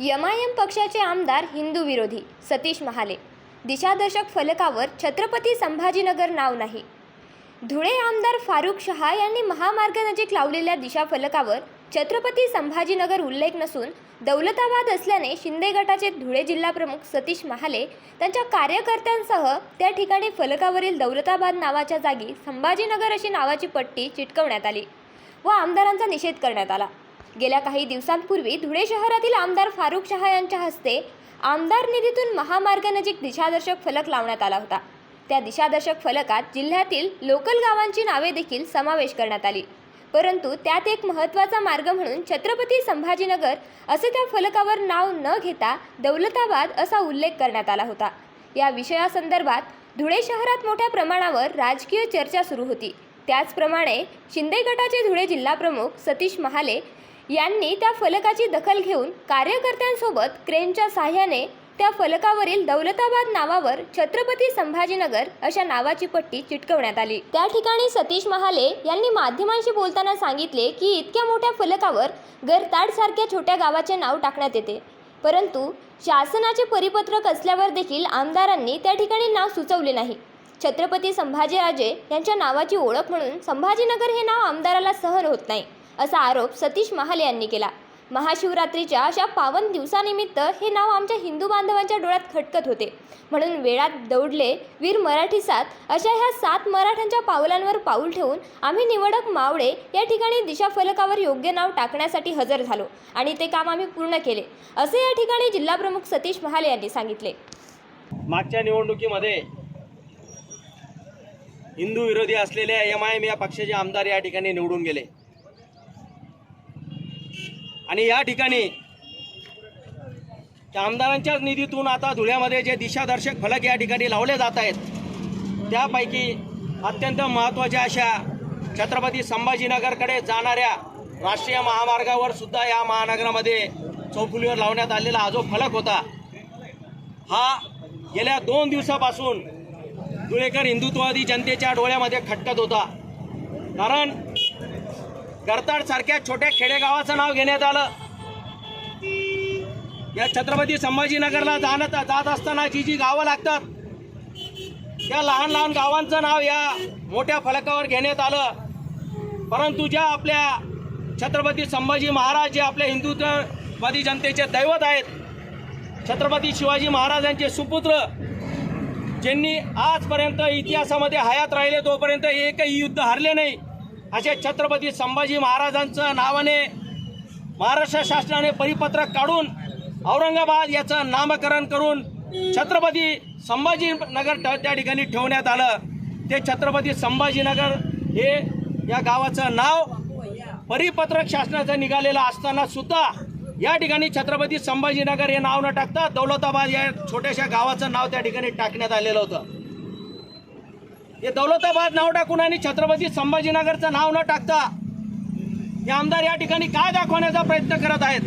यमायम पक्षाचे आमदार हिंदू विरोधी सतीश महाले. दिशादर्शक फलकावर छत्रपती संभाजीनगर नाव नाही. धुळे आमदार फारुख शहा यांनी महामार्गानजीक लावलेल्या दिशा फलकावर छत्रपती संभाजीनगर उल्लेख नसून दौलताबाद असल्याने शिंदे गटाचे धुळे जिल्हाप्रमुख सतीश महाले त्यांच्या कार्यकर्त्यांसह त्या ठिकाणी फलकावरील दौलताबाद नावाच्या जागी संभाजीनगर अशी नावाची पट्टी चिटकवण्यात आली व आमदारांचा निषेध करण्यात आला. गेल्या काही दिवसांपूर्वी धुळे शहरातील आमदार फारुख शहा यांच्या हस्ते आमदार निधीतून महामार्गानजीक दिशादर्शक फलक लावण्यात आला होता. त्या दिशादर्शक फलकात जिल्ह्यातील लोकल गावांची नावे देखील समावेश करण्यात आली. परंतु त्यात एक महत्त्वाचा मार्ग म्हणून छत्रपती संभाजीनगर असे त्या फलकावर नाव न घेता दौलताबाद असा उल्लेख करण्यात आला होता. या विषयासंदर्भात धुळे शहरात मोठ्या प्रमाणावर राजकीय चर्चा सुरू होती. त्याचप्रमाणे शिंदे गटाचे धुळे जिल्हाप्रमुख सतीश महाले यांनी त्या फलकाची दखल घेऊन कार्यकर्त्यांसोबत क्रेनच्या साह्याने त्या फलकावरील दौलताबाद नावावर छत्रपती संभाजीनगर अशा नावाची पट्टी चिटकवण्यात आली. त्या ठिकाणी सतीश महाले यांनी माध्यमांशी बोलताना सांगितले की इतक्या मोठ्या फलकावर गरताड सारख्या छोट्या गावाचे नाव टाकण्यात येते. परंतु शासनाचे परिपत्रक असल्यावर देखील आमदारांनी त्या ठिकाणी नाव सुचवले नाही. छत्रपती संभाजीराजे यांच्या नावाची ओळख म्हणून संभाजीनगर हे नाव आमदाराला सहन होत नाही. असा आरोप सतीश महाले यांनी केला. महाशिवरात्रीच्या अशा पावन दिवसानिमित्त हे नाव आमच्या हिंदू बांधवांच्या डोळ्यात खटकत होते. म्हणून वेळात दौडले वीर मराठी सात अशा ह्या सात मराठ्यांच्या पावलांवर पाऊल ठेवून आम्ही निवडक मावळे या ठिकाणी दिशा फलकावर योग्य नाव टाकण्यासाठी हजर झालो आणि ते काम आम्ही पूर्ण केले असे या ठिकाणी जिल्हाप्रमुख सतीश महाले यांनी सांगितले. मागच्या निवडणुकीमध्ये हिंदू विरोधी असलेल्या एम आय एम या पक्षाचे आमदार या ठिकाणी निवडून गेले. आणि या ठिकाणी त्या आमदारांच्याच निधीतून आता धुळ्यामध्ये जे दिशादर्शक फलक या ठिकाणी लावले जात आहेत त्यापैकी अत्यंत महत्त्वाच्या अशा छत्रपती संभाजीनगरकडे जाणाऱ्या राष्ट्रीय महामार्गावर सुद्धा या महानगरामध्ये चौफुलीवर लावण्यात आलेला हा जो फलक होता हा गेल्या दोन दिवसापासून धुळेकर हिंदुत्ववादी जनतेच्या डोळ्यामध्ये खटकत होता. कारण गरताड सारख्या छोट्या खेडेगावाचं नाव घेण्यात आलं. या छत्रपती संभाजीनगरला जाणत जात असताना जी जी गावं लागतात त्या लहान लहान गावांचं नाव या मोठ्या फलकावर घेण्यात आलं. परंतु ज्या आपल्या छत्रपती संभाजी महाराज जे आपल्या हिंदुत्ववादी जनतेचे दैवत आहेत छत्रपती शिवाजी महाराजांचे सुपुत्र ज्यांनी आजपर्यंत इतिहासामध्ये हयात राहिले तोपर्यंत एकही युद्ध हरले नाही. असे छत्रपती संभाजी महाराजांचं नावाने महाराष्ट्र शासनाने परिपत्रक काढून औरंगाबाद याचं नामकरण करून छत्रपती संभाजीनगर त्या ठिकाणी ठेवण्यात आलं. ते छत्रपती संभाजीनगर हे या गावाचं नाव परिपत्रक शासनाचं निघालेलं असताना सुद्धा या ठिकाणी छत्रपती संभाजीनगर हे नाव न टाकता दौलताबाद या छोट्याशा गावाचं नाव त्या ठिकाणी टाकण्यात आलेलं होतं. हे दौलताबाद नाव टाकून आणि छत्रपती संभाजीनगरचं नाव न टाकता हे आमदार या ठिकाणी काय दाखवण्याचा प्रयत्न करत आहेत?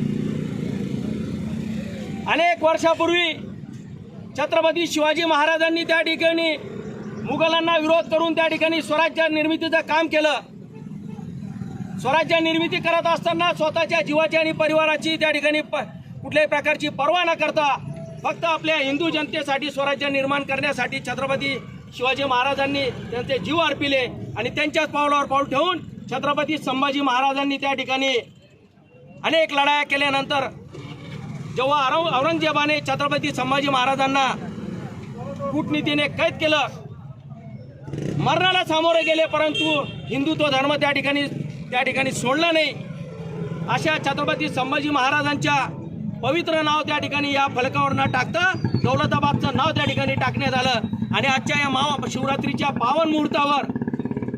अनेक वर्षापूर्वी छत्रपती शिवाजी महाराजांनी त्या ठिकाणी मुघलांना विरोध करून त्या ठिकाणी स्वराज्य निर्मितीचं काम केलं. स्वराज्य निर्मिती करत असताना स्वतःच्या जीवाची आणि परिवाराची त्या ठिकाणी प कुठल्याही प्रकारची पर्वा न करता फक्त आपल्या हिंदू जनतेसाठी स्वराज्य निर्माण करण्यासाठी छत्रपती शिवाजी महाराजांनी त्यांचे जीव अर्पिले आणि त्यांच्याच पावलावर पाऊल ठेवून छत्रपती संभाजी महाराजांनी त्या ठिकाणी अनेक लढाया केल्यानंतर जेव्हा औरंग औरंगजेबाने छत्रपती संभाजी महाराजांना कूटनीतीने कैद केलं मरणाला सामोरे गेले परंतु हिंदुत्व धर्म त्या ठिकाणी त्या ठिकाणी सोडला नाही. अशा छत्रपती संभाजी महाराजांच्या पवित्र नाव त्या ठिकाणी या फलकावर न टाकता दौलताबादचं नाव त्या ठिकाणी टाकण्यात आलं. आणि आजच्या या मावा शिवरात्रीच्या पावन मुहूर्तावर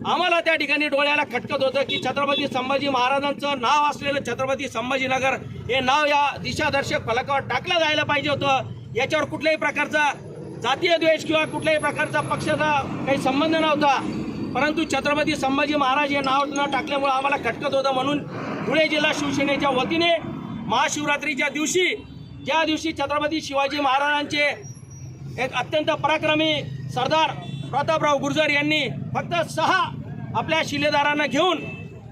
आम्हाला त्या ठिकाणी डोळ्याला खटकत होतं की छत्रपती संभाजी महाराजांचं नाव असलेलं छत्रपती संभाजीनगर हे नाव या दिशादर्शक फलकावर टाकलं जायला पाहिजे होतं. याच्यावर कुठल्याही प्रकारचा जातीय द्वेष किंवा कुठल्याही प्रकारचा पक्षाचा काही संबंध नव्हता. परंतु छत्रपती संभाजी महाराज हे नाव न टाकल्यामुळे आम्हाला खटकत होतं म्हणून धुळे जिल्हा शिवसेनेच्या वतीने महाशिवरात्रीच्या दिवशी ज्या दिवशी छत्रपती शिवाजी महाराजांचे एक अत्यंत पराक्रमी सरदार प्रतापराव गुर्जर यांनी फक्त सहा आपल्या शिलेदारांना घेऊन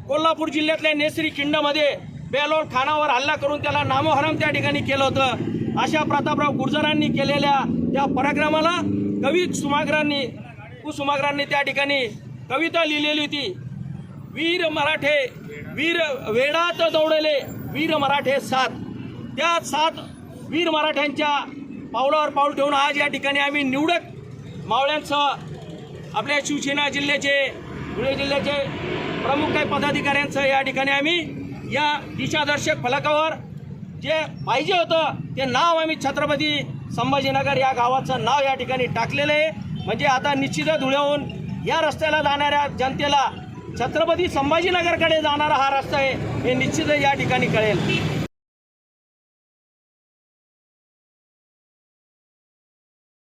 कोल्हापूर जिल्ह्यातल्या नेसरी खिंडमध्ये बेलोर खानावर हल्ला करून त्याला नामोहरम त्या ठिकाणी केलं होतं. अशा प्रतापराव गुर्जरांनी केलेल्या त्या पराक्रमाला कवी सुमाग्रांनी कुसुमाग्रांनी त्या ठिकाणी कविता लिहिलेली होती. वीर मराठे वीर वेडात दौडले वीर मराठे सात. त्या सात वीर मराठ्यांच्या पावलावर पाऊल ठेवून आज या ठिकाणी आम्ही निवडक मावळ्यांसह आपल्या शिवसेना जिल्ह्याचे धुळे जिल्ह्याचे प्रमुख काही पदाधिकाऱ्यांसह या ठिकाणी आम्ही या दिशादर्शक फलकावर जे पाहिजे होतं ते नाव आम्ही छत्रपती संभाजीनगर या गावाचं नाव या ठिकाणी टाकलेलं आहे. म्हणजे आता निश्चितच धुळ्याहून या रस्त्याला जाणाऱ्या जनतेला छत्रपती संभाजीनगरकडे जाणारा हा रस्ता आहे हे निश्चितच या ठिकाणी कळेल.